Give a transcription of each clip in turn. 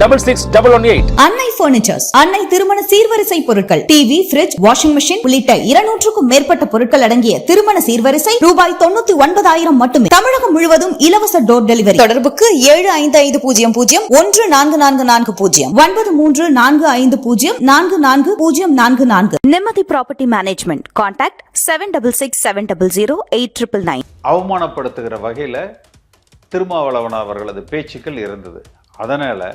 double six double one eight Annai furnitures Annai திருமண சீர்வரிசை பொருட்கள். TV fridge washing machine உள்ளிட்ட இருநூற்றுக்கும் மேற்பட்ட பொருட்கள் அடங்கிய திருமண சீர்வரிசை ரூபாய் தொண்ணூத்தி ஒன்பதாயிரம் மட்டுமே. தமிழகம் முழுவதும் இலவச டோர் டெலிவரி தொடர்புக்கு ஏழு ஐந்து ஐந்து பூஜ்ஜியம் பூஜ்ஜியம் ஒன்று நான்கு நான்கு நான்கு பூஜ்ஜியம் ஒன்பது மூன்று நான்கு ஐந்து பூஜ்ஜியம் நான்கு நான்கு பூஜ்ஜியம் நான்கு நான்கு. Nimmathi property management contact seven double six seven double zero eight triple nine அவமானப்படுத்துகிற வகையில் திருமாவளவன் அவர்களது பேச்சுக்கள் இருந்தது. அதனால்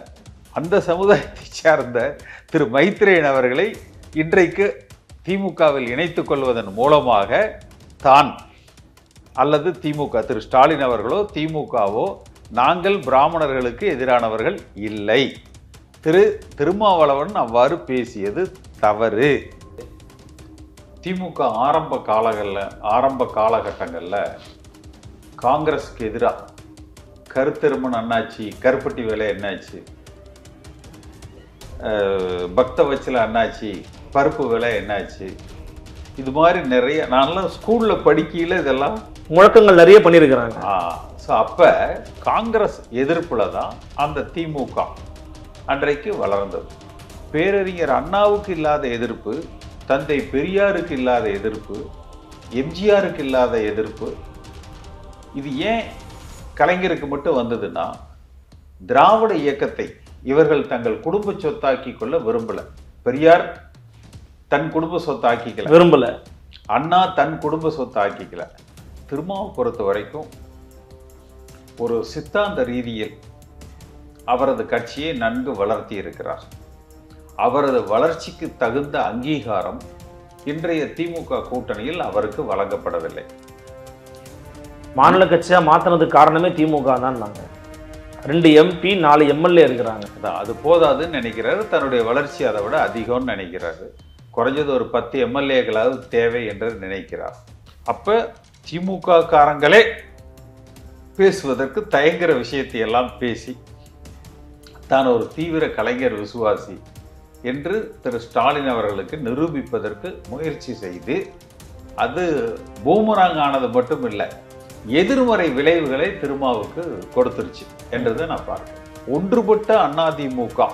அந்த சமுதாயத்தை சார்ந்த திரு மைத்ரேயன் அவர்களை இன்றைக்கு திமுகவில் இணைத்துக் கொள்வதன் மூலமாக தான் அல்லது திமுக திரு ஸ்டாலின் அவர்களோ திமுகவோ நாங்கள் பிராமணர்களுக்கு எதிரானவர்கள் இல்லை. திரு திருமாவளவன் அவ்வாறு பேசியது தவறு. திமுக ஆரம்ப காலங்களில் ஆரம்ப காலகட்டங்களில் காங்கிரஸுக்கு எதிராக கருத்தெருமன் அண்ணாச்சி கருப்பட்டி வேலை என்னாச்சு? பக்த வச்சல அண்ணாச்சி பருப்பு விலை என்னாச்சு? இது மாதிரி நிறைய நான்லாம் ஸ்கூலில் படிக்கையில் இதெல்லாம் முழக்கங்கள் நிறைய பண்ணியிருக்கிறாங்க. ஸோ அப்போ காங்கிரஸ் எதிர்ப்புல தான் அந்த திமுக அன்றைக்கு வளர்ந்தது. பேரறிஞர் அண்ணாவுக்கு இல்லாத எதிர்ப்பு தந்தை பெரியாருக்கு இல்லாத எதிர்ப்பு எம்ஜிஆருக்கு இல்லாத எதிர்ப்பு இது ஏன் கலைஞருக்கு மட்டும் வந்ததுன்னா திராவிட இயக்கத்தை இவர்கள் தங்கள் குடும்ப சொத்தாக்கி கொள்ள விரும்பல. பெரியார் தன் குடும்ப சொத்தாக்கிக்கல. விரும்பல. அண்ணா தன் குடும்ப சொத்தை ஆக்கிக்கல திருமாவை பொறுத்த வரைக்கும் ஒரு சித்தாந்த ரீதியில் அவரது கட்சியை நன்கு வளர்த்தி இருக்கிறார். அவரது வளர்ச்சிக்கு தகுந்த அங்கீகாரம் இன்றைய திமுக கூட்டணியில் அவருக்கு வழங்கப்படவில்லை. மாநில கட்சியா மாத்தினதுக்கு காரணமே திமுக தான் நாங்க. ரெண்டு எம்பி நாலு எம்எல்ஏ இருக்கிறாங்க. அது போதாதுன்னு நினைக்கிறாரு. தன்னுடைய வளர்ச்சி அதை விட அதிகம்னு நினைக்கிறாரு. குறைஞ்சது ஒரு பத்து எம்எல்ஏக்களாவது தேவை என்று நினைக்கிறார். அப்போ திமுக காரங்களே பேசுவதற்கு தயங்குற விஷயத்தை எல்லாம் பேசி தான் ஒரு தீவிர கலைஞர் விசுவாசி என்று திரு ஸ்டாலின் அவர்களுக்கு நிரூபிப்பதற்கு முயற்சி செய்து அது பூமராங் ஆனது மட்டும் இல்லை எதிர்மறை விளைவுகளை திருமாவுக்கு கொடுத்துருச்சு. என்றதை நான் பார்க்கிறேன் ஒன்றுபட்ட அதிமுக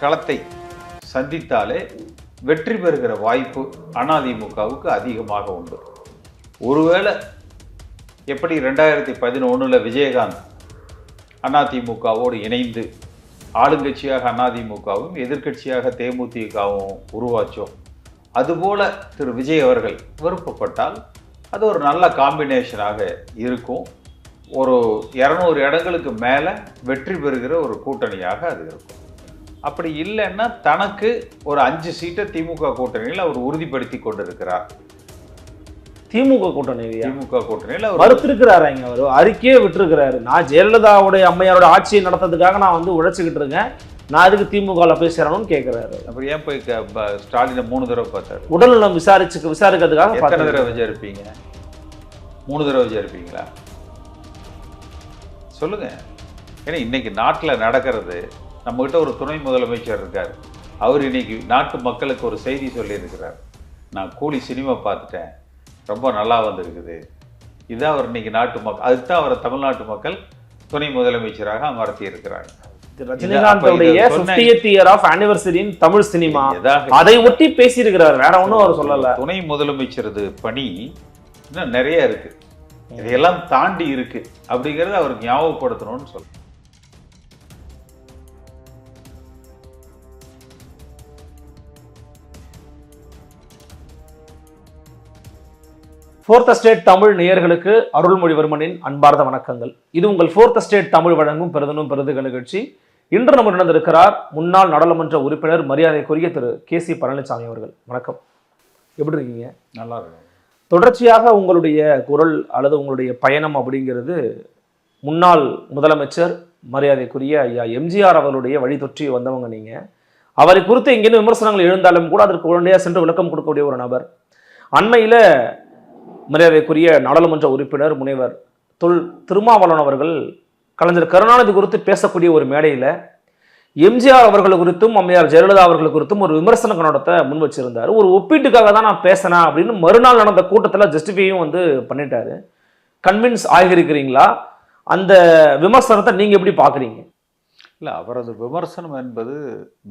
களத்தை சந்தித்தாலே வெற்றி பெறுகிற வாய்ப்பு அதிமுகவுக்கு அதிகமாக உண்டு. ஒருவேளை எப்படி ரெண்டாயிரத்தி பதினொன்றில் விஜயகாந்த் அதிமுகவோடு இணைந்து ஆளுங்கட்சியாக அதிமுகவும் எதிர்க்கட்சியாக தேமுதிகவும் உருவாச்சோம் அதுபோல் திரு. விஜய் அவர்கள் விருப்பப்பட்டால் அது ஒரு நல்ல காம்பினேஷனாக இருக்கும். ஒரு இரநூறு இடங்களுக்கு மேலே வெற்றி பெறுகிற ஒரு கூட்டணியாக அது இருக்கும். அப்படி இல்லைன்னா தனக்கு ஒரு அஞ்சு சீட்டை திமுக கூட்டணியில் அவர் உறுதிப்படுத்தி கொண்டிருக்கிறார். திமுக கூட்டணி? திமுக கூட்டணியில் அவர் மறுத்திருக்கிறாரு இங்க அவர்? அறிக்கையே விட்டுருக்கிறாரு. நான் ஜெயலலிதாவுடைய அம்மையாரோட ஆட்சியை நடத்துறதுக்காக நான் வந்து உழைச்சிக்கிட்டு இருக்கேன். நான் அதுக்கு திமுகவில் போய் சேரணும்னு கேட்கிறாரு அப்புறம் ஏன் போய் ஸ்டாலினை மூணு தடவை பார்த்தாரு? உடல்நலம் விசாரிச்சு விசாரிக்கிறதுக்காக எத்தனை. தடவை விசாரிப்பீங்க? மூணு தடவை விசாரிப்பீங்களா? சொல்லுங்க. ஏன்னா இன்னைக்கு நாட்டில் நடக்கிறது நம்மகிட்ட ஒரு துணை முதலமைச்சர் இருக்கார். அவர் இன்னைக்கு நாட்டு மக்களுக்கு ஒரு செய்தி சொல்லியிருக்கிறார். நான் கூலி சினிமா பார்த்துட்டேன். ரொம்ப நல்லா வந்திருக்குது. இதான் அவர் இன்னைக்கு நாட்டு மக்கள் அதுக்கு தான் அவரை தமிழ்நாட்டு மக்கள் துணை முதலமைச்சராக அமர்த்தி இருக்கிறாங்க ரஜினிகாந்தோடைய இதை சொன்ன- 50th இயர் ஆஃப் ஆனிவர்சரியின் தமிழ் சினிமா. அதை ஒட்டி பேசியிருக்கிறார். வேற ஒன்றும் அவர் சொல்லல. துணை முதலமைச்சரது பணி இன்னும் நிறைய இருக்கு. இதையெல்லாம் தாண்டி இருக்கு அப்படிங்கறத அவருக்கு ஞாபகப்படுத்தணும்னு சொல்ல ஃபோர்த் ஸ்டேட் தமிழ் நேயர்களுக்கு அருள்மொழிவர்மனின் அன்பார்ந்த வணக்கங்கள். இது உங்கள் ஃபோர்த் ஸ்டேட் தமிழ் வழங்கும் பெருதனும் பெருதுக நிகழ்ச்சி. இன்று நம்ம நடந்திருக்கிறார் முன்னாள் நாடாளுமன்ற உறுப்பினர் மரியாதைக்குரிய திரு கே சி பழனிசாமி அவர்கள். வணக்கம். எப்படி இருக்கீங்க? நல்லா இருக்கும் தொடர்ச்சியாக உங்களுடைய குரல் அல்லது உங்களுடைய பயணம் அப்படிங்கிறது முன்னாள் முதலமைச்சர் மரியாதைக்குரிய ஐயா எம்ஜிஆர் அவருடைய வழி தொற்றி வந்தவங்க நீங்கள் அவரை குறித்து எங்கேயும் விமர்சனங்கள் எழுந்தாலும் கூட அதற்கு உடனடியாக சென்று விளக்கம் கொடுக்கக்கூடிய ஒரு நபர். அண்மையில் மரியாதைக்குரிய நாடாளுமன்ற உறுப்பினர் முனைவர் தொல் திருமாவளவன் அவர்கள் கலைஞர் கருணாநிதி குறித்து பேசக்கூடிய ஒரு மேடையில் எம்ஜிஆர் அவர்கள் குறித்தும் அம்மையார் ஜெயலலிதா அவர்கள் குறித்தும் ஒரு விமர்சன கண்ணோட்டத்தை முன் வச்சிருந்தார். ஒரு ஒப்பீட்டுக்காக தான் நான் பேசினேன் அப்படின்னு மறுநாள் நடந்த கூட்டத்தில் ஜஸ்டிஃபையும் வந்து பண்ணிட்டாரு. கன்வின்ஸ் ஆகியிருக்கிறீங்களா? அந்த விமர்சனத்தை நீங்கள் எப்படி பார்க்குறீங்க இல்லை அவரது விமர்சனம் என்பது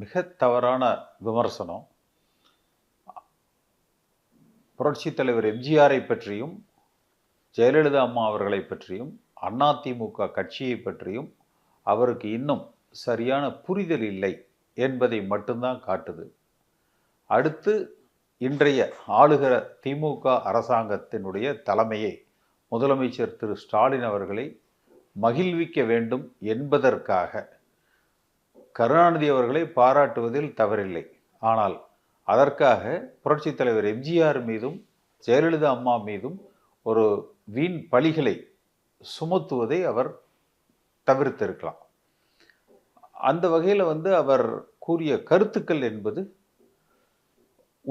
மிக தவறான விமர்சனம். புரட்சித் தலைவர் எம்ஜிஆரை பற்றியும் ஜெயலலிதா அம்மா அவர்களை பற்றியும் அதிமுக கட்சியை பற்றியும் அவருக்கு இன்னும் சரியான புரிதல் இல்லை என்பதை மட்டும்தான் காட்டுது. அடுத்து இன்றைய ஆளுகிற திமுக அரசாங்கத்தினுடைய தலைமையை முதலமைச்சர் திரு. ஸ்டாலின் அவர்களை மகிழ்விக்க வேண்டும் என்பதற்காக கருணாநிதி அவர்களை பாராட்டுவதில் தவறில்லை. ஆனால் அதற்காக புரட்சித் தலைவர் எம்ஜிஆர் மீதும் ஜெயலலிதா அம்மா மீதும் ஒரு வீண் பழிகளை சுமத்துவதை அவர் தவிர்த்திருக்கலாம். அந்த வகையில் வந்து அவர் கூறிய கருத்துக்கள் என்பது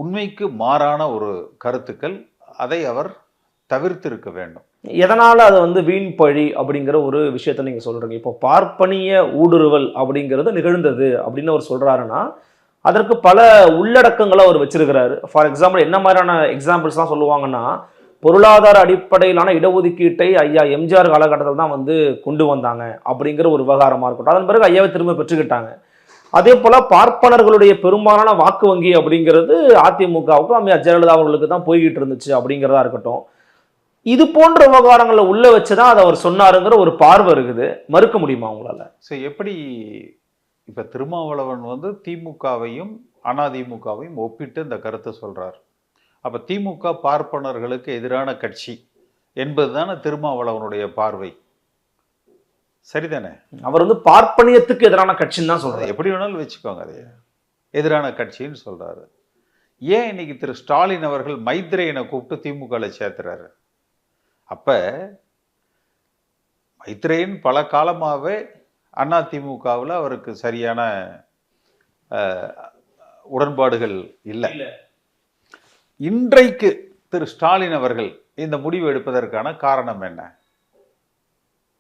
உண்மைக்கு மாறான ஒரு கருத்துக்கள். அதை அவர் தவிர்த்திருக்க வேண்டும். எதனால் அதை வந்து வீண் பழி அப்படிங்கிற ஒரு விஷயத்த நீங்கள் சொல்கிறீங்க இப்போ பார்ப்பனிய ஊடுருவல் அப்படிங்கிறது நிகழ்ந்தது அப்படின்னு அவர் சொல்கிறாருன்னா அதற்கு பல உள்ளடக்கங்களை அவர் வச்சிருக்கிறாரு. ஃபார் எக்ஸாம்பிள் என்ன மாதிரியான எக்ஸாம்பிள்ஸ்லாம் சொல்லுவாங்கன்னா பொருளாதார அடிப்படையிலான இடஒதுக்கீட்டை ஐயா எம்ஜிஆர் காலகட்டத்தில் தான் வந்து கொண்டு வந்தாங்க அப்படிங்கிற ஒரு விவகாரமாக இருக்கட்டும். அதன் பிறகு ஐயாவை திரும்ப பெற்றுக்கிட்டாங்க. அதே போல் பார்ப்பனர்களுடைய பெரும்பாலான வாக்கு வங்கி அப்படிங்கிறது அதிமுகவுக்கும் அம்மையார் ஜெயலலிதா அவர்களுக்கு தான் போய்கிட்டு இருந்துச்சு அப்படிங்கிறதா இருக்கட்டும். இது போன்ற விவகாரங்களை உள்ள வச்சுதான் அதை அவர் சொன்னாருங்கிற ஒரு பார்வை இருக்குது. மறுக்க முடியுமா உங்களால? ஸோ எப்படி இப்போ திருமாவளவன் வந்து திமுகவையும் அதிமுகவையும் ஒப்பிட்டு இந்த கருத்தை சொல்றார்? அப்போ திமுக பார்ப்பனர்களுக்கு எதிரான கட்சி என்பதுதானே திருமாவளவனுடைய பார்வை. சரிதானே? அவர் வந்து பார்ப்பனியத்துக்கு எதிரான கட்சின்னு தான் அதை சொல்றாரு எப்படி வேணாலும் வச்சுக்கோங்க அதை. எதிரான கட்சின்னு சொல்றாரு. ஏன் இன்னைக்கு திரு ஸ்டாலின் அவர்கள் மைத்ரேயனை கூப்பிட்டு திமுகவில் சேர்த்துறாரு? அப்ப மைத்ரேயன் பல காலமாகவே அண்ணா திமுகவில் அவருக்கு சரியான உடன்பாடுகள் இல்லை. இன்றைக்கு திரு ஸ்டாலின் அவர்கள் இந்த முடிவு எடுப்பதற்கான காரணம் என்ன?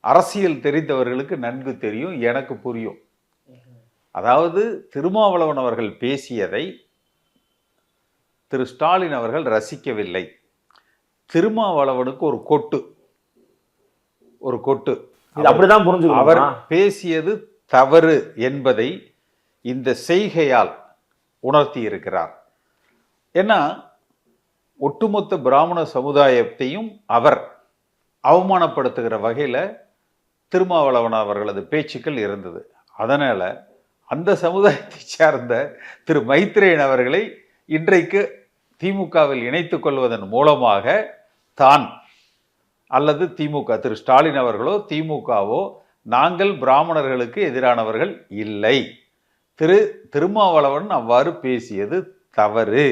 அரசியல் தெரிந்தவர்களுக்கு நன்கு தெரியும் எனக்கு புரியும். அதாவது திருமாவளவன் அவர்கள் பேசியதை திரு ஸ்டாலின் அவர்கள் ரசிக்கவில்லை. திருமாவளவனுக்கு ஒரு கொட்டு. ஒரு கொட்டு. அப்படிதான் அவர் புரிஞ்சுக்கணும் பேசியது தவறு என்பதை இந்த செய்கையால் உணர்த்தி இருக்கிறார் ஏன்னா ஒட்டுமொத்த பிராமண சமுதாயத்தையும் அவர் அவமானப்படுத்துகிற வகையில் திருமாவளவன் அவர்களது பேச்சுக்கள் இருந்தது. அதனால் அந்த சமுதாயத்தை சார்ந்த திரு மைத்ரேயன் அவர்களை இன்றைக்கு திமுகவில் இணைத்து கொள்வதன் மூலமாக தான் அல்லது திமுக திரு ஸ்டாலின் அவர்களோ திமுகவோ நாங்கள் பிராமணர்களுக்கு எதிரானவர்கள் இல்லை. திரு திருமாவளவன் அவ்வாறு பேசியது தவறு.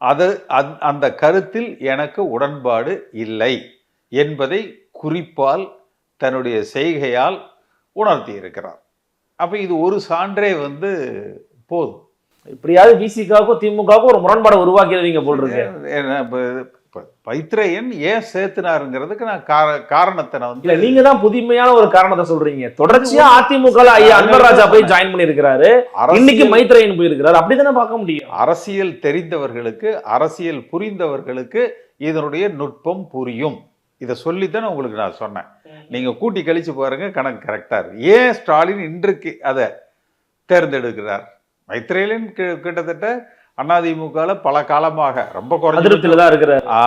அது அந்த- அந்த கருத்தில் எனக்கு உடன்பாடு இல்லை என்பதை குறிப்பால் தன்னுடைய செய்கையால் உணர்த்தி இருக்கிறார். அப்ப இது ஒரு சான்றே வந்து போதும். இப்படியாவது விசிகாவுக்கும் திமுகவுக்கும் ஒரு முரண்பாடை உருவாக்கிடுவீங்க போல் இருக்கு. இப்ப- பைத்ரேயன் ஏன் சேர்த்துனாருங்கிறதுக்கு நான் கார- காரணத்தை நான் இல்ல வந்து நீங்க தான் புதுமையான ஒரு காரணத்தை சொல்றீங்க. தொடர்ச்சியா அதிமுக ஐயா அன்வர் ராஜா போய் ஜாயின் பண்ணிருக்கிறாரு இன்னைக்கு மைத்ரேயன் போயிருக்கிறாரு. அப்படிதானே பார்க்க முடியும்? அரசியல் தெரிந்தவர்களுக்கு அரசியல் புரிந்தவர்களுக்கு இதனுடைய நுட்பம் புரியும். இதை சொல்லித்தான் உங்களுக்கு நான் சொன்னேன். நீங்க கூட்டி கழிச்சு பாருங்க கணக்கு கரெக்டா இருக்கு. ஏன் ஸ்டாலின் இன்றைக்கு அதை தேர்ந்தெடுக்கிறார்? மைத்ரேயன் கிட்டத்தட்ட அதிமுகவில் பல காலமாக ரொம்ப குறைஞ்ச அதிருப்தியில தான் இருக்கிறாரு. ஆ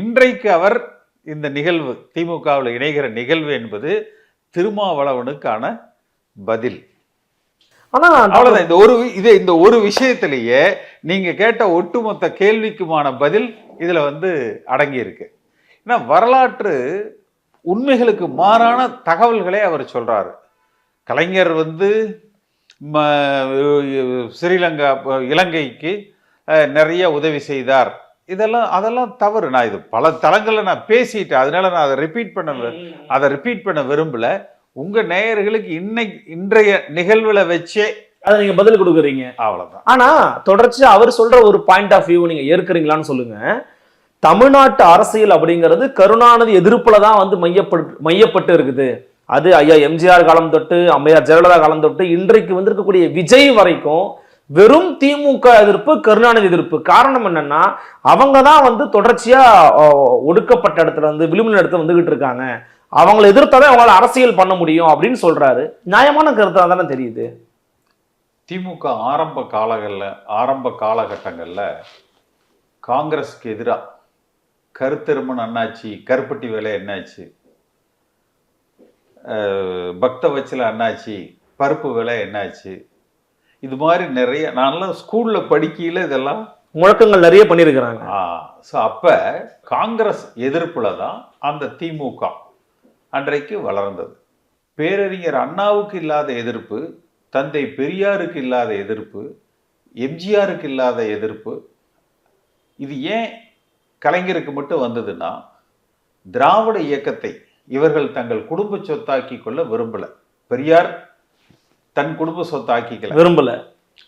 இன்றைக்கு அவர் இந்த நிகழ்வு திமுகவில் இணைகிற நிகழ்வு என்பது திருமாவளவனுக்கான பதில். ஆனா அவ்வளவுதான். இந்த ஒரு இது இந்த ஒரு விஷயத்திலேயே நீங்க கேட்ட ஒட்டுமொத்த கேள்விக்குமான பதில் இதுல வந்து அடங்கி இருக்கு ஏன்னா வரலாற்று உண்மைகளுக்கு மாறான தகவல்களை அவர் சொல்றாரு. கலைஞர் வந்து ஸ்ரீலங்கா இலங்கைக்கு நிறைய உதவி செய்தார். இதெல்லாம் அதெல்லாம் தவறு. நான் இது பல தளங்களில் நான் பேசிட்டேன். அதனால நான் அதை ரிப்பீட் பண்ண அதை ரிப்பீட் பண்ண விரும்பல. உங்க நேயர்களுக்கு இன்னைக்கு இன்றைய நிகழ்வுல வச்சே அதை நீங்க பதில் கொடுக்குறீங்க. அவ்வளவுதான். ஆனா தொடர்ச்சியா அவர் சொல்ற ஒரு பாயிண்ட் ஆஃப் வியூ நீங்க ஏற்கறீங்களான்னு சொல்லுங்க. தமிழ்நாட்டு அரசியல் அப்படிங்கிறது கருணாநிதி எதிர்ப்புல தான் வந்து மையப்பட்டு மையப்பட்டு இருக்குது. அது ஐயா எம்ஜிஆர் காலம் தொட்டு அம்மையார் ஜெயலலிதா காலம் தொட்டு இன்றைக்கு வந்திருக்கக்கூடிய விஜய் வரைக்கும் வெறும் திமுக எதிர்ப்பு கருணாநிதி எதிர்ப்பு. காரணம் என்னன்னா அவங்க தான் வந்து தொடர்ச்சியா ஒடுக்கப்பட்ட இடத்துல இருந்து விளிம்பு இடத்துல வந்துகிட்டு இருக்காங்க. அவங்களை எதிர்த்தாதான் அவங்களால அரசியல் பண்ண முடியும் அப்படின்னு சொல்றாரு. நியாயமான கருத்தா தானே தெரியுது? திமுக ஆரம்ப காலங்களில் ஆரம்ப காலகட்டங்களில் காங்கிரஸுக்கு எதிராக கருத்தெருமன் அண்ணாச்சி கருப்பட்டி வேலை என்னாச்சு? பக்த வச்சல அண்ணாச்சி பருப்பு விலை என்னாச்சு? இது மாதிரி நிறைய நான்லாம் ஸ்கூலில் படிக்கையில் இதெல்லாம் முழக்கங்கள் நிறைய பண்ணியிருக்கிறாங்க. ஸோ அப்போ காங்கிரஸ் எதிர்ப்புல தான் அந்த திமுக அன்றைக்கு வளர்ந்தது. பேரறிஞர் அண்ணாவுக்கு இல்லாத எதிர்ப்பு தந்தை பெரியாருக்கு இல்லாத எதிர்ப்பு எம்ஜிஆருக்கு இல்லாத எதிர்ப்பு இது ஏன் கலைஞருக்கு மட்டும் வந்ததுன்னா திராவிட இயக்கத்தை இவர்கள் தங்கள் குடும்ப சொத்தாக்கி கொள்ள விரும்பல. பெரியார் தன் குடும்ப சொத்தாக்கிக்கல. விரும்பல.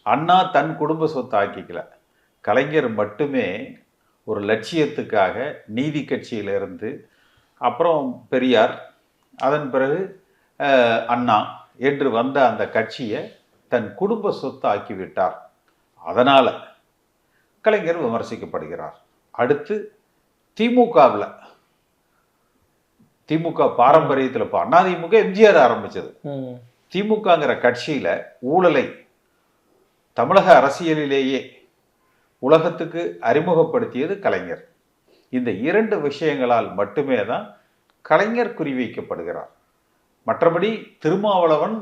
அண்ணா தன் குடும்ப சொத்து ஆக்கிக்கல கலைஞர் மட்டுமே ஒரு லட்சியத்துக்காக நீதி கட்சியிலிருந்து அப்புறம் பெரியார் அதன் பிறகு அண்ணா என்று வந்த அந்த கட்சியை தன் குடும்ப சொத்து ஆக்கிவிட்டார் அதனால கலைஞர் விமர்சிக்கப்படுகிறார். அடுத்து திமுகவில் திமுக பாரம்பரியத்தில் இப்போ அதிமுக எம்ஜிஆர் ஆரம்பிச்சது. திமுகங்கிற கட்சியில ஊழலை தமிழக அரசியலிலேயே உலகத்துக்கு அறிமுகப்படுத்தியது கலைஞர். இந்த இரண்டு விஷயங்களால் மட்டுமே தான் கலைஞர் குறிவைக்கப்படுகிறார். மற்றபடி திருமாவளவன்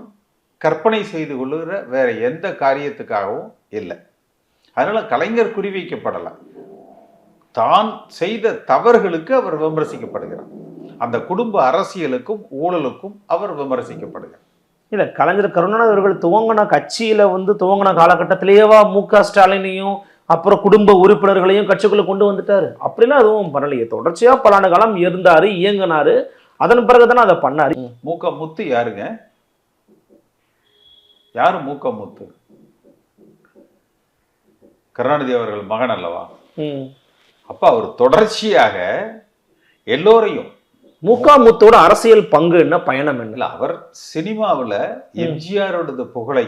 கற்பனை செய்து கொள்ளுகிற வேற எந்த காரியத்துக்காகவும் இல்லை. அதனால கலைஞர் குறிவைக்கப்படலை. தான் செய்த தவறுகளுக்கு அவர் விமர்சிக்கப்படுகிறார். அந்த குடும்ப அரசியலுக்கும் ஊழலுக்கும் அவர் விமர்சிக்கப்படுகிறார். இல்ல கலைஞர் கருணாநிதி அவர்கள் துவங்கின கட்சியில வந்து துவங்கின காலகட்டத்திலேயேவா மு க ஸ்டாலினையும் அப்புறம் குடும்ப உறுப்பினர்களையும் கட்சிக்குள்ள கொண்டு வந்துட்டாரு. அப்படிலாம் எதுவும் பண்ணலையே. தொடர்ச்சியா பல ஆண்டு காலம் இருந்தாரு இயங்கினாரு. அதன் பிறகுதானே அதை பண்ணாரு. மூக்க முத்து யாருங்க? யாரு மூக்க முத்து? கருணாநிதி அவர்கள் மகன் அல்லவா. அப்ப அவர் தொடர்ச்சியாக எல்லோரையும் முகா முத்தோட அரசியல் பங்கு என்ன பயணம் என்ன? அவர் சினிமாவுல எம்ஜிஆரோடது புகழை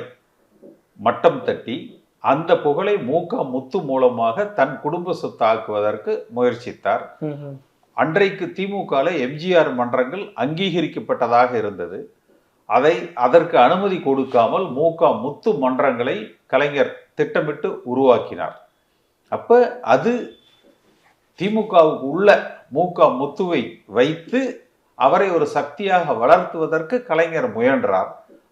மட்டம் தட்டி அந்த புகழை மூக்க முத்து மூலமாக தன் குடும்ப சொத்தாக்குவதற்கு முயற்சித்தார். அன்றைக்கு திமுகல எம்ஜிஆர் மன்றங்கள் அங்கீகரிக்கப்பட்டதாக இருந்தது. அதை அதற்கு அனுமதி கொடுக்காமல் மூக முத்து மன்றங்களை கலைஞர் திட்டமிட்டு உருவாக்கினார். அப்ப அது திமுகவுக்கு உள்ள மூக முத்துவை வைத்து அவரை ஒரு சக்தியாக வளர்த்துவதற்கு கலைஞர் முயன்றார்.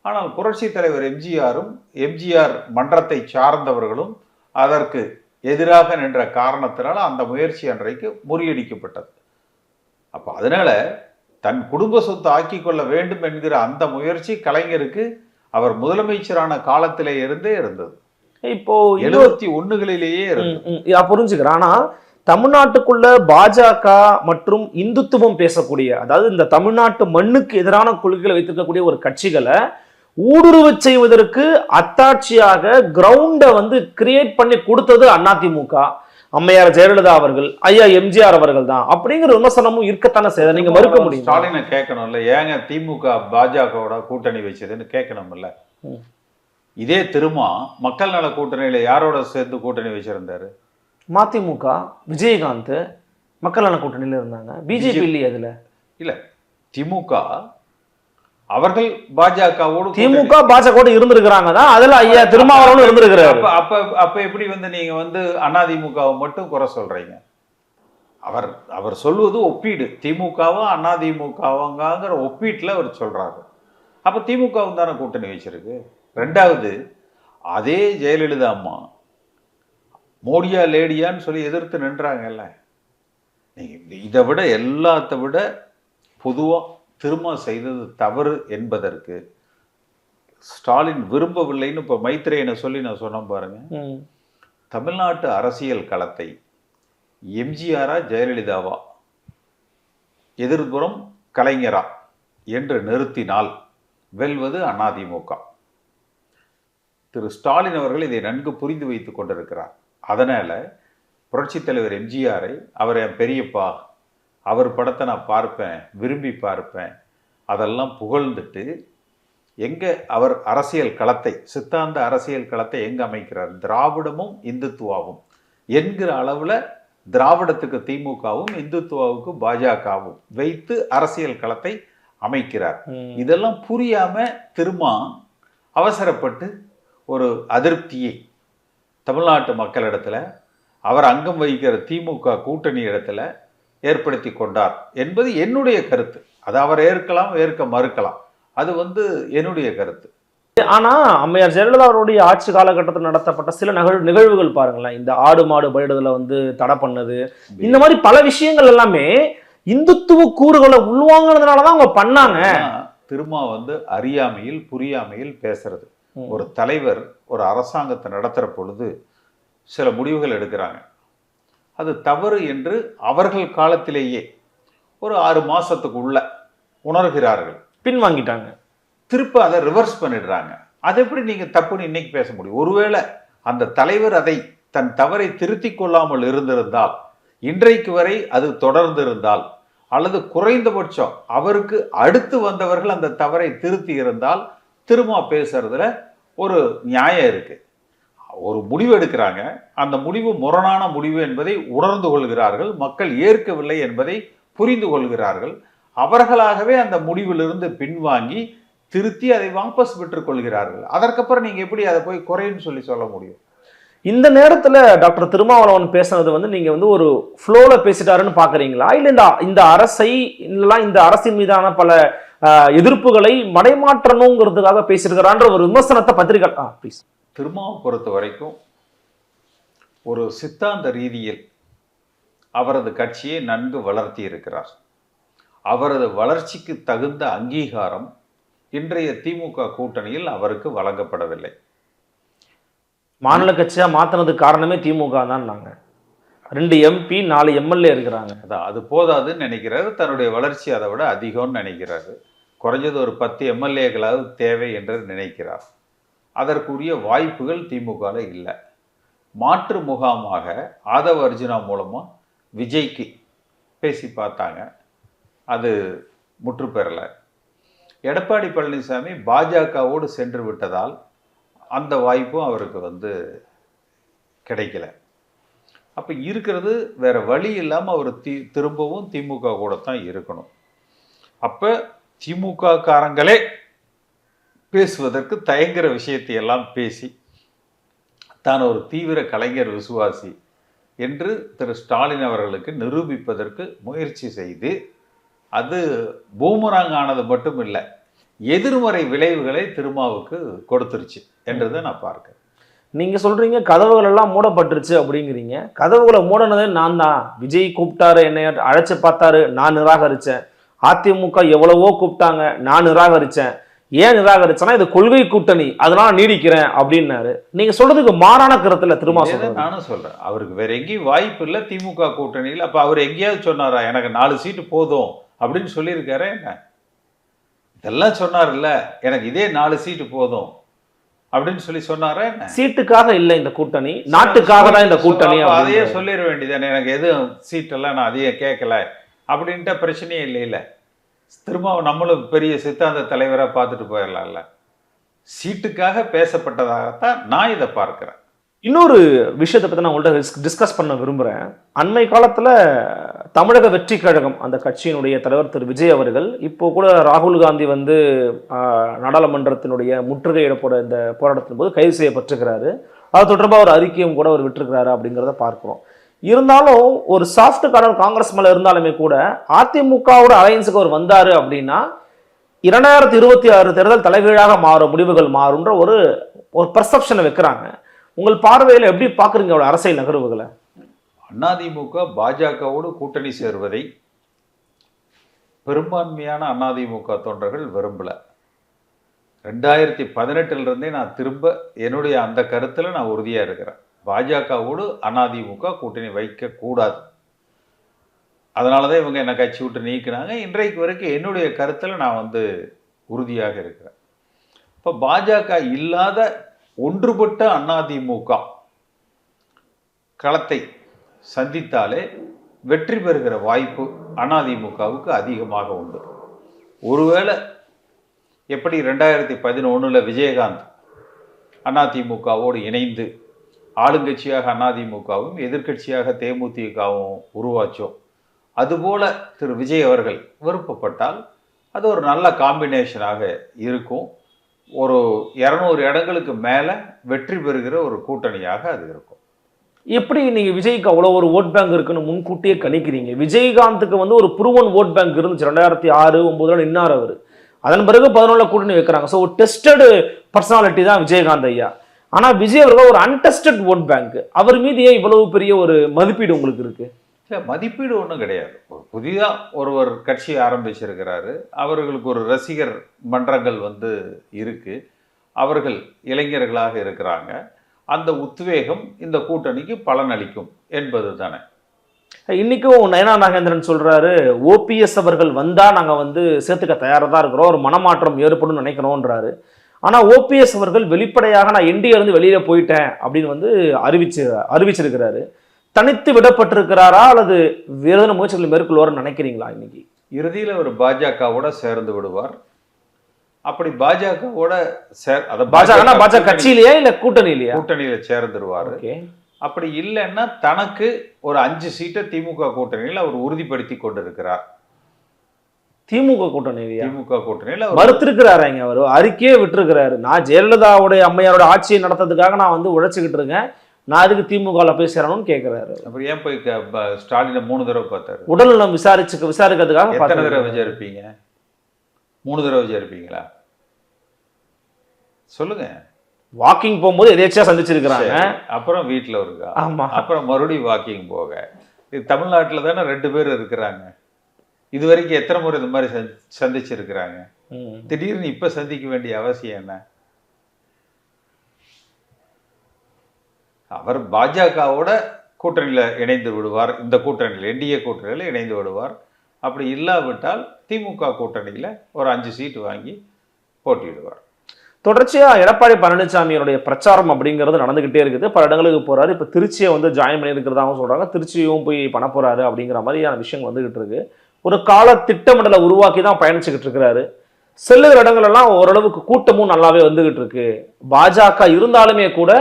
ஆனால் புரட்சி தலைவர் எம்ஜிஆரும் எம்ஜிஆர் மன்றத்தை சார்ந்தவர்களும் அதற்கு எதிராக நின்ற காரணத்தினால அந்த முயற்சி அன்றைக்கு முறியடிக்கப்பட்டது. அப்ப அதனால தன் குடும்ப சொத்து ஆக்கிக் கொள்ள வேண்டும் என்கிற அந்த முயற்சி கலைஞருக்கு அவர் முதலமைச்சரான காலத்திலே இருந்தே இருந்தது. இப்போ எழுபத்தி ஒண்ணுகளிலேயே புரிஞ்சுக்கிறேன். ஆனா தமிழ்நாட்டுக்குள்ள பாஜக மற்றும் இந்துத்துவம் பேசக்கூடிய அதாவது இந்த தமிழ்நாட்டு மண்ணுக்கு எதிரான கொள்கைகளை வைத்திருக்கக்கூடிய ஒரு கட்சிகளை ஊடுருவச் செய்வதற்கு அத்தாட்சியாக கிரவுண்டை வந்து கிரியேட் பண்ணி கொடுத்தது அதிமுக. அம்மையார் ஜெயலலிதா அவர்கள் ஐயா எம்ஜிஆர் அவர்கள் தான். அப்படிங்கிற விமர்சனமும் இருக்கத்தானே செய்யுது? நீங்க மறுக்க முடியும்? ஸ்டாலினை கேட்கணும்ல. ஏங்க திமுக பாஜகவோட கூட்டணி வச்சதுன்னு கேட்கணும்ல. இதே திருமா மக்கள் நல கூட்டணியில யாரோட சேர்ந்து கூட்டணி வச்சிருந்தாரு? மதிமுக விஜயகாந்த் மக்கள் நல கூட்டணியில இருந்தாங்க. பிஜேபி இல்லையே அதுல இல்ல திமுக அவர்கள் பாஜகவோடு திமுக பாஜக இருந்திருக்கிறாங்க தான். அதுல ஐயா திருமாவளவனும் இருந்திருக்கிறாரு. அப்ப அப்ப அப்ப எப்படி வந்து நீங்க வந்து அதிமுகவை மட்டும் குறை சொல்றீங்க? அவர் அவர் சொல்வது ஒப்பீடு. திமுகவும் அதிமுகவுங்கிற ஒப்பீட்டுல அவர் சொல்றாரு. அப்ப திமுகவும் தானே கூட்டணி வச்சிருக்கு? ரெண்டாவது அதே ஜெயலலிதா அம்மா மோடியா லேடியான்னு சொல்லி எதிர்த்து நின்றாங்கல்ல. நீங்க இதை விட எல்லாத்த விட பொதுவா திரும்ப செய்தது தவறு என்பதற்கு ஸ்டாலின் விரும்பவில்லைன்னு இப்போ மைத்ரேயனை சொல்லி நான் சொன்னேன் பாருங்க. தமிழ்நாட்டு அரசியல் களத்தை எம்ஜிஆரா ஜெயலலிதாவா எதிர்புறம் கலைஞரா என்று நிறுத்தினால் வெல்வது அதிமுக திரு ஸ்டாலின் அவர்கள் இதை நன்கு புரிந்து வைத்துக் கொண்டிருக்கிறார். அதனால புரட்சித் தலைவர் எம்ஜிஆரை அவர் என் பெரியப்பா அவர் படத்தை நான் பார்ப்பேன் விரும்பி பார்ப்பேன். அதெல்லாம் புகழ்ந்துட்டு எங்கே அவர் அரசியல் களத்தை சித்தாந்த அரசியல் களத்தை எங்கே அமைக்கிறார்? திராவிடமும் இந்துத்துவாவும் என்கிற அளவில் திராவிடத்துக்கு திமுகவும் இந்துத்துவாவுக்கு பாஜகவும் வைத்து அரசியல் களத்தை அமைக்கிறார். இதெல்லாம் புரியாம திருமா அவசரப்பட்டு ஒரு அதிருப்தியை தமிழ்நாட்டு மக்களிடத்துல அவர் அங்கம் வகிக்கிற திமுக கூட்டணி இடத்துல ஏற்படுத்தி கொண்டார் என்பது என்னுடைய கருத்து. அது அவர் ஏற்கலாம் ஏற்க மறுக்கலாம். அது வந்து என்னுடைய கருத்து. ஆனா அம்மையார் ஜெயலலிதா அவருடைய ஆட்சி காலகட்டத்தில் நடத்தப்பட்ட சில நிகழ் நிகழ்வுகள் பாருங்களேன். இந்த ஆடு மாடு பயிடுதலை வந்து தடை பண்ணது. இந்த மாதிரி பல விஷயங்கள் எல்லாமே இந்துத்துவ கூறுகளை உள்வாங்கினதுனால தான் அவங்க பண்ணாங்க. ஆனா, திருமா வந்து அறியாமையில் புரியாமையில் பேசுறது. ஒரு தலைவர் ஒரு அரசாங்கத்தை நடத்துற பொழுது சில முடிவுகள் எடுக்கிறாங்க. அது தவறு என்று அவர்கள் காலத்திலேயே ஒரு ஆறு மாசத்துக்குள்ள உணர்கிறார்கள். பின்வாங்கிட்டாங்க. திருப்ப அதை ரிவர்ஸ் பண்ணிடுறாங்க. அது எப்படி நீங்க தப்புன்னு இன்னைக்கு பேச முடியும். ஒருவேளை அந்த தலைவர் அதை தன் தவறை திருத்திக் கொள்ளாமல் இருந்திருந்தால் இன்றைக்கு வரை அது தொடர்ந்திருந்தால் அல்லது குறைந்தபட்சம் அவருக்கு அடுத்து வந்தவர்கள் அந்த தவறை திருத்தி இருந்தால் திரும்ப பேசுறதுல ஒரு நியாயம் இருக்குது ஒரு முடிவு எடுக்கிறாங்க. அந்த முடிவு முரணான முடிவு என்பதை உணர்ந்து கொள்கிறார்கள். மக்கள் ஏற்கவில்லை என்பதை புரிந்து கொள்கிறார்கள். அவர்களாகவே அந்த முடிவிலிருந்து பின்வாங்கி திருத்தி அதை வாபஸ் பெற்றுக்கொள்கிறார்கள் அதற்கப்புறம் நீங்கள் எப்படி அதை போய் குறைன்னு சொல்லி சொல்ல முடியும்? இந்த நேரத்தில் டாக்டர் திருமாவளவன் பேசுனது வந்து நீங்கள் வந்து ஒரு ஃப்ளோவில் பேசிட்டாருன்னு பார்க்குறீங்களா இல்லை இந்த இந்த அரசை இல்லைலாம் இந்த அரசின் மீதான பல எதிர்ப்புகளை மடைமாற்றணுங்கிறதுக்காக பேசியிருக்கிறான்ற ஒரு விமர்சனத்தை பத்திரிகை ஆ ப்ளீஸ் திருமாவை பொறுத்த வரைக்கும் ஒரு சித்தாந்த ரீதியில் அவரது கட்சியை நன்கு வளர்த்தி இருக்கிறார். அவரது வளர்ச்சிக்கு தகுந்த அங்கீகாரம் இன்றைய திமுக கூட்டணியில் அவருக்கு வழங்கப்படவில்லை. மாநில கட்சியா மாத்தினதுக்கு காரணமே திமுக தான் நாங்க. ரெண்டு எம்பி நாலு எம்எல்ஏ இருக்கிறாங்க. அதான் அது போதாதுன்னு நினைக்கிறாரு. தன்னுடைய வளர்ச்சி அதை விட அதிகம்னு நினைக்கிறாரு. குறைஞ்சது ஒரு பத்து எம்எல்ஏக்களாவது தேவை என்று நினைக்கிறார். அதற்குரிய வாய்ப்புகள் திமுகவில் இல்லை. மாற்று முகாமாக ஆதவ அர்ஜுனா மூலமாக விஜய்க்கு பேசி பார்த்தாங்க. அது முற்று பெறலை. எடப்பாடி பழனிசாமி பாஜகவோடு சென்று விட்டதால் அந்த வாய்ப்பும் அவருக்கு வந்து கிடைக்கல. அப்போ இருக்கிறது வேறு வழி இல்லாமல் அவர் தி திரும்பவும் திமுக கூட தான் இருக்கணும். அப்போ திமுக காரங்களே பேசுவதற்கு தயங்குற விஷயத்தை எல்லாம் பேசி தான் ஒரு தீவிர கலைஞர் விசுவாசி என்று திரு ஸ்டாலின் அவர்களுக்கு நிரூபிப்பதற்கு முயற்சி செய்து அது பூமராங் ஆனது மட்டும் இல்லை எதிர்மறை விளைவுகளை திருமாவுக்கு கொடுத்துருச்சு என்றதை நான் பார்க்கிறேன். நீங்கள் சொல்கிறீங்க கதவுகள் எல்லாம் மூடப்பட்டுருச்சு அப்படிங்கிறீங்க. கதவுகளை மூடனதே நான் தான். விஜய் கூப்பிட்டாரு என்னை அழைச்சி பார்த்தாரு நான் நிராகரித்தேன் அதிமுக எவ்வளவோ கூப்பிட்டாங்க. நான் நிராகரிச்சேன். ஏன் நிராகரிச்சேன்னா இது கொள்கை கூட்டணி. அதனால நீடிக்கிறேன் அப்படின்னாரு. நீங்க சொல்றதுக்கு மாறான கருத்துல திரும்ப தான் சொல்றேன் நானும் சொல்றேன். அவருக்கு வேற எங்கேயும் வாய்ப்பு இல்லை திமுக கூட்டணியில். அப்ப அவர் எங்கேயாவது சொன்னாரா எனக்கு நாலு சீட்டு போதும் அப்படின்னு சொல்லியிருக்காரே என்ன? இதெல்லாம் சொன்னார்ல எனக்கு இதே நாலு சீட்டு போதும் அப்படின்னு சொல்லி சொன்னாரா என்ன? சீட்டுக்காக இல்ல இந்த கூட்டணி. நாட்டுக்காக தான் இந்த கூட்டணி அதையே சொல்லிட வேண்டியதானே எனக்கு எதுவும் சீட்டெல்லாம் நான் அதையே கேட்கல. அப்படின்ட்டு பிரச்சனையே இல்லைல்ல திரும்ப நம்மளும் பெரிய சித்தாந்த தலைவராக பார்த்துட்டு போயிடலாம்ல சீட்டுக்காக பேசப்பட்டதாகத்தான் நான் இதை பார்க்குறேன். இன்னொரு விஷயத்தை பற்றி நான் உங்கள்கிட்ட டிஸ்கஸ் பண்ண விரும்புகிறேன் அண்மை காலத்தில் தமிழக வெற்றி கழகம் அந்த கட்சியினுடைய தலைவர் திரு. விஜய் அவர்கள் இப்போ கூட ராகுல் காந்தி வந்து நாடாளுமன்றத்தினுடைய நாடாளுமன்றத்தினுடைய முற்றுகையிடப்போட இந்த போராட்டத்தின் போது கைது செய்யப்பட்டிருக்கிறாரு. அது தொடர்பாக ஒரு அறிக்கையும் கூட அவர் விட்டுருக்கிறாரு அப்படிங்கிறத பார்க்கிறோம். இருந்தாலும் ஒரு சாஃப்ட் கார்னர் காங்கிரஸ் மேலே இருந்தாலுமே கூட அதிமுகவோட அலையன்ஸுக்கு அவர் வந்தார் அப்படின்னா இரண்டாயிரத்தி இருபத்தி ஆறு தேர்தல் தலைகீழாக மாறும் முடிவுகள் மாறும்ன்ற ஒரு ஒரு பர்செப்ஷனை வைக்கிறாங்க. உங்கள் பார்வையில் எப்படி பார்க்குறீங்க அவரோட அரசியல் நகர்வுகளை? அதிமுக பாஜகவோடு கூட்டணி சேர்வதை பெரும்பான்மையான அதிமுக தொண்டர்கள் விரும்பல. ரெண்டாயிரத்தி பதினெட்டுலேருந்தே நான் திரும்ப என்னுடைய அந்த கருத்தில் நான் உறுதியாக இருக்கிறேன். பாஜகவோடு அதிமுக கூட்டணி வைக்கக்கூடாது அதனால தான் இவங்க என்னை கட்சி விட்டு நீக்கினாங்க. இன்றைக்கு வரைக்கும் என்னுடைய கருத்தில் நான் வந்து உறுதியாக இருக்கிறேன். இப்போ பாஜக இல்லாத ஒன்றுபட்ட அதிமுக களத்தை சந்தித்தாலே வெற்றி பெறுகிற வாய்ப்பு அதிமுகவுக்கு அதிகமாக உண்டு. ஒருவேளை எப்படி ரெண்டாயிரத்தி பதினொன்றில் விஜயகாந்த் அதிமுகவோடு இணைந்து ஆளுங்கட்சியாக அதிமுகவும் எதிர்க்கட்சியாக தேமுதிகவும் உருவாச்சோம். அதுபோல திரு விஜய் அவர்கள் விருப்பப்பட்டால் அது ஒரு நல்ல காம்பினேஷனாக இருக்கும். ஒரு இரநூறு இடங்களுக்கு மேலே வெற்றி பெறுகிற ஒரு கூட்டணியாக அது இருக்கும். எப்படி நீங்கள் விஜய்க்கு அவ்வளோ ஒரு ஓட் பேங்க் இருக்குன்னு முன்கூட்டியே கணிக்கிறீங்க? விஜயகாந்துக்கு வந்து ஒரு புருவன் ஓட் பேங்க் இருந்துச்சு. ரெண்டாயிரத்தி ஆறு ஒன்பதுல நின்னார் அவர். அதன் பிறகு பதினொன்றில் கூட்டணி வைக்கிறாங்க. ஸோ ஒரு டெஸ்டடு பர்சனாலிட்டி தான் விஜயகாந்த் ஐயா. ஆனா விஜய் அவர்கள் ஒரு அன்டெஸ்டட் ஓட் பேங்க் அவர் மீது ஏன் இவ்வளவு பெரிய ஒரு மதிப்பீடு உங்களுக்கு இருக்கு? இல்லை மதிப்பீடு ஒன்றும் கிடையாது. ஒரு புதிதாக ஒருவர் கட்சி ஆரம்பிச்சிருக்கிறாரு. அவர்களுக்கு ஒரு ரசிகர் மன்றங்கள் வந்து இருக்கு. அவர்கள் இளைஞர்களாக இருக்கிறாங்க. அந்த உத்வேகம் இந்த கூட்டணிக்கு பலனளிக்கும் என்பது தானே இன்னைக்கும் நயனா நாகேந்திரன் சொல்றாரு ஓபிஎஸ் அவர்கள் வந்தா நாங்க வந்து சேர்த்துக்க தயாரா தான் இருக்கிறோம். ஒரு மனமாற்றம் ஏற்படும் நினைக்கிறோன்றாரு ஆனா ஓபிஎஸ் அவர்கள் வெளிப்படையாக நான் என்டிஏ இருந்து வெளியில போயிட்டேன் அப்படின்னு வந்து அறிவிச்சு அறிவிச்சிருக்கிறாரு. தனித்து விடப்பட்டிருக்கிறாரா அல்லது வேறு முயற்சிகள் மேற்கொள்வார்னு நினைக்கிறீங்களா இன்னைக்கு? இறுதியில் அவர் பாஜகவோட சேர்ந்து விடுவார். அப்படி பாஜகவோட சேர் அதை பாஜக பாஜக கட்சியிலேயா இல்ல கூட்டணியிலையா? கூட்டணியில சேர்ந்துருவாரு. அப்படி இல்லைன்னா தனக்கு ஒரு அஞ்சு சீட்டை திமுக கூட்டணியில் அவர் உறுதிப்படுத்தி கொண்டிருக்கிறார். திமுக கூட்டணியிலையா திமுக கூட்டணியில் மறுத்திருக்கிறாருங்க அவர். அறிக்கையே விட்டுருக்கிறாரு. நான் ஜெயலலிதாவுடைய அம்மையாரோட ஆட்சியை நடத்துறதுக்காக நான் வந்து உழைச்சிக்கிட்டு இருக்கேன். நான் அதுக்கு திமுகவில் போய் சேரணும்னு கேட்கிறாரு அப்புறம் ஏன் போய் ஸ்டாலினை மூணு தடவை பார்த்தாரு? உடல்நலம் விசாரிச்சு விசாரிக்கிறதுக்காக எத்தனை தடவை இருப்பீங்க? மூணு தடவை விஜய் இருப்பீங்களா? சொல்லுங்க. வாக்கிங் போகும்போது எதேச்சியா சந்திச்சிருக்கிறாங்க. சரி. அப்புறம் வீட்டில் இருக்கா? ஆமா. அப்புறம் மறுபடியும் வாக்கிங் போக. இது தமிழ்நாட்டில் தானே ரெண்டு பேர் இருக்கிறாங்க. இது வரைக்கும் எத்தனை முறை இந்த மாதிரி சந்தி- சந்திச்சிருக்கிறாங்க. திடீர்னு இப்ப சந்திக்க வேண்டிய அவசியம் என்ன? அவர் பாஜகவோட கூட்டணியில இணைந்து விடுவார். இந்த கூட்டணியில் என்டிஏ கூட்டணியில் இணைந்து விடுவார். அப்படி இல்லாவிட்டால் திமுக கூட்டணியில ஒரு அஞ்சு சீட்டு வாங்கி போட்டியிடுவார். தொடர்ச்சியா எடப்பாடி பழனிசாமியோடைய பிரச்சாரம் அப்படிங்கிறது நடந்துகிட்டே இருக்குது. பல இடங்களுக்கு போறாரு. இப்ப திருச்சியை வந்து ஜாயின் பண்ணியிருக்கிறதாகவும் சொல்றாங்க. திருச்சியும் போய் பண்ண போறாரு அப்படிங்கிற மாதிரியான விஷயங்கள் வந்துகிட்டு இருக்கு. ஒரு கால திட்டமிடலை உருவாக்கி தான் பயணிச்சுக்கிட்டு இருக்கிறாரு. செல்லுகிற இடங்கள்லாம் ஓரளவுக்கு கூட்டமும் நல்லாவே வந்துகிட்டு இருக்கு. பாஜக இருந்தாலுமே கூட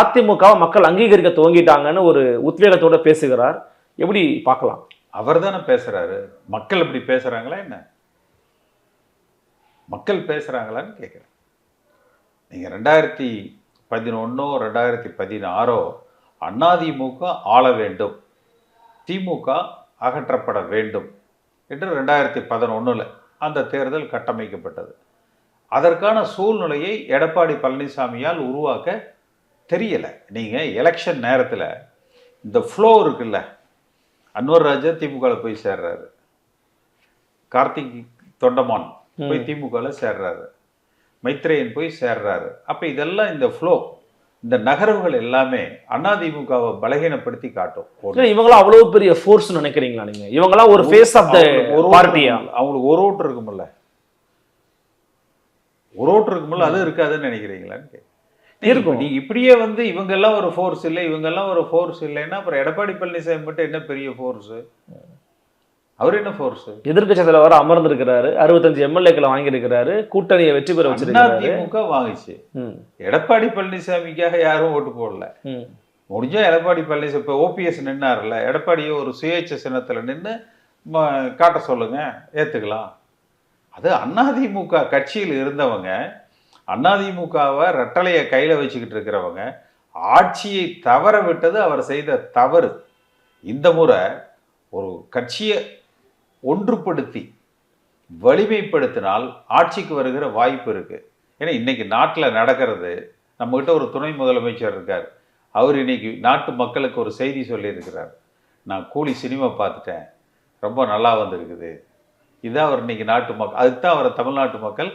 அதிமுகவை மக்கள் அங்கீகரிக்க துவங்கிட்டாங்கன்னு ஒரு உத்வேகத்தோட பேசுகிறார். எப்படி பார்க்கலாம்? அவர் தானே பேசுறாரு. மக்கள் இப்படி பேசுறாங்களா என்ன? மக்கள் பேசுறாங்களான்னு கேட்குறேன் நீங்க ரெண்டாயிரத்தி பதினொன்னோ ரெண்டாயிரத்தி பதினாறோ அதிமுக ஆள வேண்டும். திமுக அகற்றப்பட வேண்டும். என்று ரெண்டாயிரத்தி பதினொன்னுல அந்த தேர்தல் கட்டமைக்கப்பட்டது. அதற்கான சூழ்நிலையை எடப்பாடி பழனிசாமியால் உருவாக்க தெரியல. நீங்க எலெக்ஷன் நேரத்துல இந்த ஃப்ளோ இருக்குல்ல அன்வர் ராஜா திமுகவில் போய் சேர்றாரு. கார்த்திக் தொண்டமான் போய் திமுகவில் சேர்றாரு. மைத்ரேயன் போய் சேர்றாரு. அப்ப இதெல்லாம் இந்த ஃப்ளோ இந்த நகர்வுகள் எல்லாமே அதிமுகவை பலகீனப்படுத்தி காட்டும். இவங்களாம் அவ்வளவு பெரிய ஃபோர்ஸ் நினைக்கிறீங்களா நீங்க? இவங்களாம் ஒரு ஃபேஸ் ஆஃப் த ஒரு பார்ட்டியா அவங்களுக்கு ஒரு ஓட்டு இருக்கும்ல. ஒரு ஓட்டு இருக்கும்ல அது இருக்காதுன்னு நினைக்கிறீங்களான்னு. இருக்கும். நீங்க இப்படியே வந்து இவங்க எல்லாம் ஒரு ஃபோர்ஸ் இல்லை இவங்க எல்லாம் ஒரு ஃபோர்ஸ் இல்லைன்னா அப்புறம் எடப்பாடி பழனிசாமி மட்டும் என்ன பெரிய ஃபோர்ஸ் அவர் என்ன ஃபோர்ஸ் எதிர்க்கட்சி தலைவர் அமர்ந்திருக்கிறாரு அறுபத்தஞ்சு எம்எல்ஏக்களை வாங்கியிருக்கிறாரு கூட்டணியை வெற்றி பெற வச்சிருக்காரு அதிமுக வாங்குச்சு. எடப்பாடி பழனிசாமிக்காக யாரும் ஓட்டு போடல. முடிஞ்சா எடப்பாடி பழனிசாமி இப்போ ஓபிஎஸ் நின்னார்ல எடப்பாடியை ஒரு சுயேட்சை சின்னத்தில் நின்று காட்ட சொல்லுங்க ஏத்துக்கலாம். அது அதிமுக கட்சியில் இருந்தவங்க அதிமுகவை ரெட்டலையை கையில் வச்சுக்கிட்டு இருக்கிறவங்க ஆட்சியை தவற விட்டது அவர் செய்த தவறு. இந்த முறை ஒரு கட்சியை ஒன்றுபடுத்தி வலிமைப்படுத்தினால் ஆட்சிக்கு வருகிற வாய்ப்பு இருக்கு. ஏன்னா இன்னைக்கு நாட்டில் நடக்கிறது நம்மகிட்ட ஒரு துணை முதலமைச்சர் இருக்கார். அவர் இன்னைக்கு நாட்டு மக்களுக்கு ஒரு செய்தி சொல்லியிருக்கிறார். நான் கூலி சினிமா பார்த்துட்டேன். ரொம்ப நல்லா வந்திருக்குது. இதான் அவர் இன்னைக்கு நாட்டு மக்கள் அதுக்கு தான் அவரை தமிழ்நாட்டு மக்கள்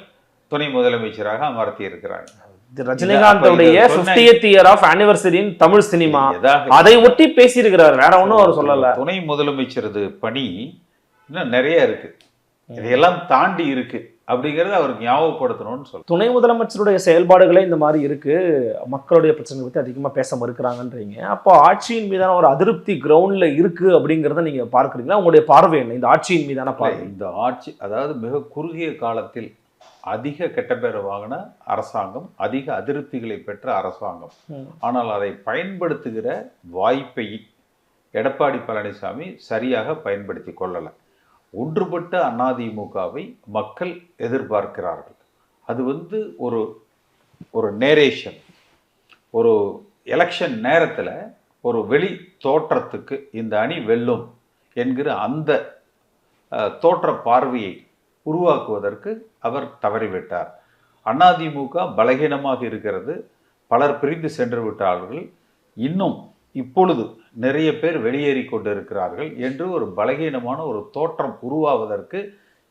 துணை முதலமைச்சராக அமர்த்தி இருக்கிறாங்க ரஜினிகாந்தோடைய 50th இயர் ஆஃப் ஆனிவர்சரியின் தமிழ் சினிமா. அதை ஒட்டி பேசியிருக்கிறார். வேற ஒண்ணும் அவர் சொல்லல. துணை முதலமைச்சரது பணி இன்னும் நிறைய இருக்கு. இதையெல்லாம் தாண்டி இருக்கு அப்படிங்கிறத அவருக்கு ஞாபகப்படுத்தணும்னு சொல்றேன் துணை முதலமைச்சருடைய செயல்பாடுகளே இந்த மாதிரி இருக்கு. மக்களுடைய பிரச்சனை பத்தி அதிகமா பேச மறுக்கிறாங்கன்றீங்க அப்போ ஆட்சியின் மீதான ஒரு அதிருப்தி கிரவுண்ட்ல இருக்கு அப்படிங்கறத நீங்க பார்க்கறீங்களா? உங்களுடைய பார்வை என்ன? இந்த ஆட்சியின் மீதான பார்வை. இந்த ஆட்சி அதாவது மிக குறுகிய காலத்தில் அதிக கெட்ட பேரை வாங்கின அரசாங்கம் அதிக அதிருப்திகளை பெற்ற அரசாங்கம். ஆனால் அதை பயன்படுத்துகிற வாய்ப்பை எடப்பாடி பழனிசாமி சரியாக பயன்படுத்தி கொள்ளலை. ஒன்றுபட்ட அதிமுகவை மக்கள் எதிர்பார்க்கிறார்கள். அது வந்து ஒரு ஒரு நேரேஷன் ஒரு எலெக்ஷன் நேரத்தில் ஒரு வெளி தோற்றத்துக்கு இந்த அணி வெல்லும் என்கிற அந்த தோற்ற பார்வையை உருவாக்குவதற்கு அவர் தவறிவிட்டார். அதிமுக பலகீனமாக இருக்கிறது. பலர் பிரிந்து சென்று விட்டார்கள். இன்னும் இப்பொழுது நிறைய பேர் வெளியேறி கொண்டிருக்கிறார்கள் என்று ஒரு பலகீனமான ஒரு தோற்றம் உருவாவதற்கு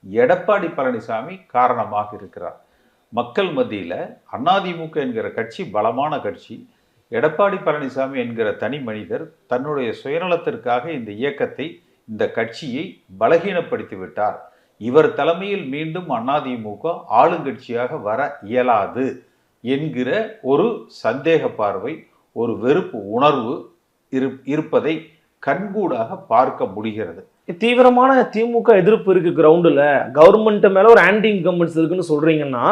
எடப்பாடி பழனிசாமி காரணமாக இருக்கிறார். மக்கள் மத்தியில் அதிமுக என்கிற கட்சி பலமான கட்சி எடப்பாடி பழனிசாமி என்கிற தனி மனிதர் தன்னுடைய சுயநலத்திற்காக இந்த இயக்கத்தை இந்த கட்சியை பலகீனப்படுத்தி விட்டார். இவர் தலைமையில் மீண்டும் அதிமுக ஆளுங்கட்சியாக வர இயலாது என்கிற ஒரு சந்தேக பார்வை ஒரு வெறுப்பு உணர்வு இரு இருப்பதை கண்கூடாக பார்க்க முடிகிறது. தீவிரமான திமுக எதிர்ப்பு இருக்கு கிரவுண்டுல கவர்மெண்ட் மேல ஒரு ஆன்டி இன்கம்பன்ஸ் இருக்குன்னு சொல்றீங்கன்னா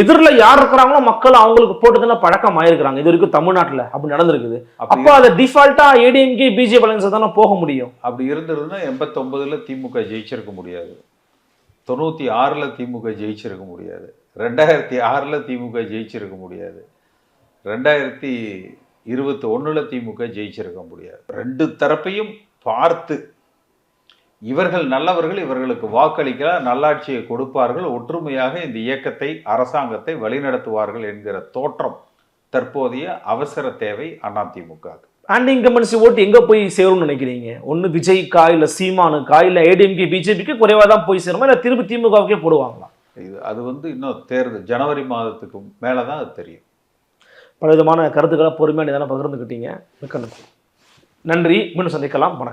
எதிரில் யார் இருக்கிறாங்களோ மக்கள் அவங்களுக்கு போட்டு தானே பழக்கம் ஆயிருக்கிறாங்க. இது வரைக்கும் தமிழ்நாட்டுல அப்படி நடந்திருக்குது. அப்போ அதை டிஃபால்ட்டா ஏடிஎம்கே பிஜே பழனிசாமி தானே போக முடியும்? அப்படி இருந்திருந்தா எண்பத்தொன்பதுல திமுக ஜெயிச்சிருக்க முடியாது. தொண்ணூற்றி ஆறில் திமுக ஜெயிச்சிருக்க முடியாது. ரெண்டாயிரத்தி ஆறில் திமுக ஜெயிச்சிருக்க முடியாது. ரெண்டாயிரத்தி இருபத்தி ஒன்றில் திமுக ஜெயிச்சிருக்க முடியாது. ரெண்டு தரப்பையும் பார்த்து இவர்கள் நல்லவர்கள் இவர்களுக்கு வாக்களிக்கலாம் நல்லாட்சியை கொடுப்பார்கள் ஒற்றுமையாக இந்த இயக்கத்தை அரசாங்கத்தை வழிநடத்துவார்கள் என்கிற தோற்றம் தற்போதைய அவசர தேவை அதிமுக ஆன்டி இன்கம்பன்சி ஓட்டு எங்க போய் சேரும்னு நினைக்கிறீங்க? ஒன்னு விஜய்க்கா இல்ல சீமானுக்கா இல்ல ஏடிஎம்கே பிஜேபிக்கு குறைவா தான் போய் சேருமா? இல்ல திருப்பி திமுகவுக்கே போடுவாங்களா? இது அது வந்து இன்னும் தேர்தல் ஜனவரி மாதத்துக்கு மேலே தான் அது தெரியும். பல விதமான கருத்துக்களை பொறுமையாக நிதானம் பகிர்ந்துக்கிட்டீங்க. மிக்க நன்றி. நன்றி. மீண்டும் சந்திக்கலாம். வணக்கம்.